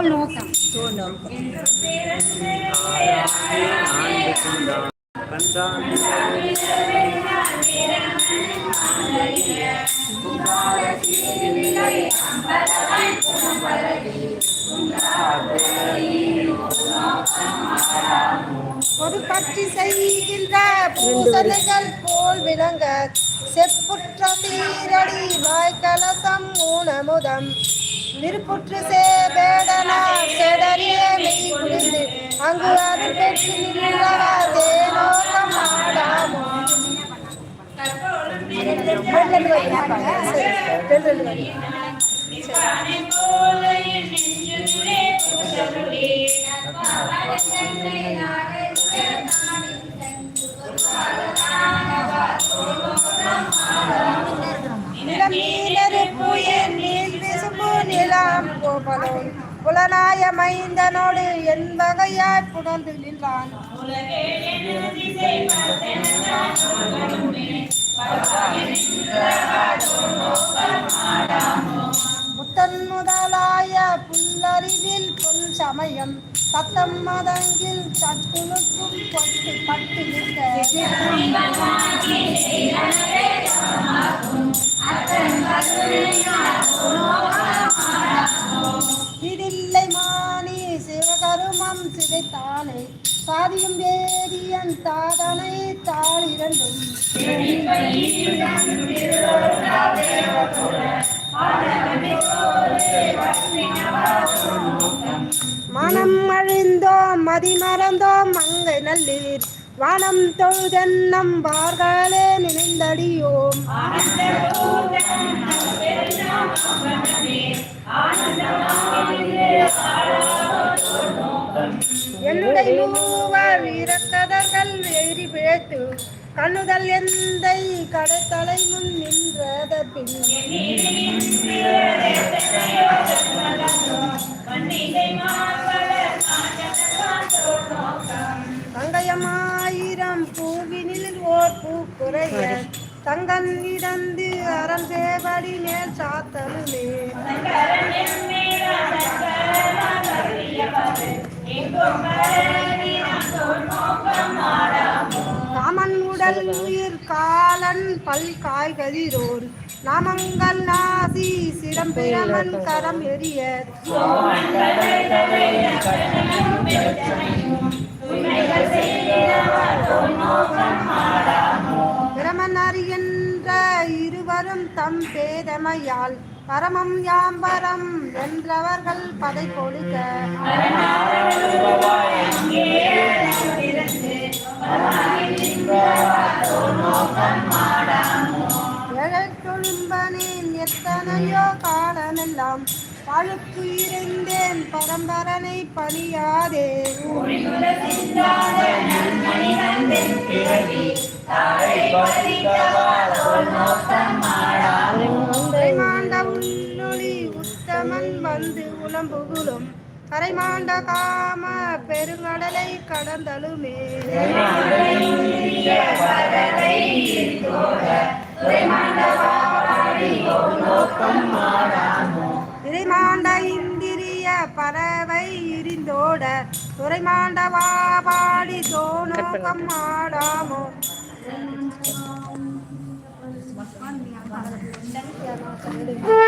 தோல் நோக்கம் ஒரு பற்றி செய்கின்ற பூசணைகள் போல் விளங்க செப்புற்ற சீரடி வாய்க்கலசம் ஊனமுதம். விருப்புற்று சேபேடனா அது புலனாய மைந்தனோடு என் வகையாய் புணர்ந்து நின்றான். புத்தன் முதலாய புல்லறிவில் பொன் சமயம் சத்தம் மதங்கில் சட்டுனுக்கும் பட்டு பட்டு நிற்க. இதில்லை சிவகருமம் சிதைத்தானே சாதியும் வேதியன் தாதனை தாள் இரண்டும் மனம் அழிந்தோம் மதிமறந்தோம் மங்கை நல்லீர். வானம் தொழுதென்னம் வார்களே நினைந்தடியோம். என்னுடைய மூவர் இறக்கதர்கள் எரி பிழைத்து கண்ணுதல் எந்தை கடத்தலை முன் நின்றத பின் பூ குறைய தங்கன் இடந்து அறம் சேவடி மேல் சாத்தருமே காமன் உடல் உயிர் காலன் பல் காய்கதிரோர். நாமங்கள் நாசி சிடம்பிரமன் கரம் எரிய பிரமன் இருவரும் தம் பேதமையால் பரமம் யாம்பரம் என்றவர்கள் பதை கொடுக்க எழற்கொழும்பனேன் எத்தனையோ காலமெல்லாம் பழுக்கு இருந்தேன் பரம்பரனை பணியாதே. கரைமாண்ட உள்ளொளி உத்தமன் வந்து உளம்புகுலும் கரைமாண்ட காம பெருங்கடலை கடந்தலுமே. திரைமாண்ட இந்திரிய பறவை இரிந்தோட துறைமாண்டவா பாடி தோணோக்கம் ஆடாமோ Thank you.